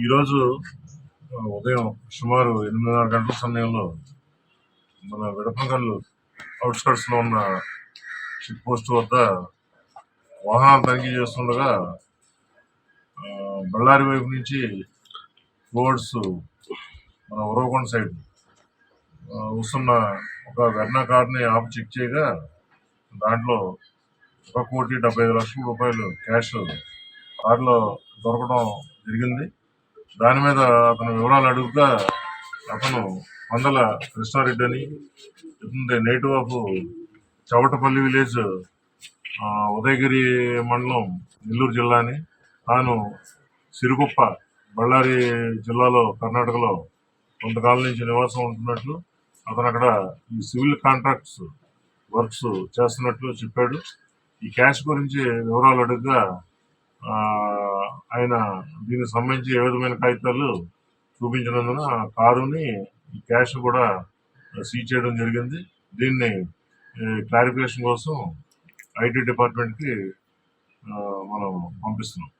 ఈరోజు ఉదయం సుమారు ఎనిమిదిన్నర గంటల సమయంలో మన విడపగల్లు అవుట్స్కట్స్లో ఉన్న చెక్ పోస్ట్ వద్ద వాహనాలు తనిఖీ చేస్తుండగా బళ్ళారి వైపు నుంచి టువర్డ్స్ మన ఉరవకొండ సైడ్ వస్తున్న ఒక వెర్నా కార్ని ఆపి చెక్ చేయగా దాంట్లో ఒక కోటి డెబ్బై ఐదు లక్షల రూపాయలు క్యాష్ కారులో దొరకడం జరిగింది. దాని మీద అతను వివరాలు అడుగుతా అతను వందల కృష్ణారెడ్డి అని ఇతని native of Chavatapalli village Udayagiri మండలం నెల్లూరు జిల్లా అని. తాను సిరుగుప్ప బళ్ళారి జిల్లాలో కర్ణాటకలో కొంతకాలం నుంచి నివాసం ఉంటున్నట్లు అతను అక్కడ ఈ సివిల్ కాంట్రాక్ట్స్ వర్క్స్ చేస్తున్నట్లు చెప్పాడు. ఈ క్యాష్ గురించి వివరాలు అడుగుగా ఆయన దీనికి సంబంధించి ఏ విధమైన కాగితాలు చూపించినందున కారుని ఈ క్యాష్ కూడా సీజ్ చేయడం జరిగింది. దీన్ని క్లారిఫికేషన్ కోసం ఐటీ డిపార్ట్మెంట్కి మనం పంపిస్తున్నాం.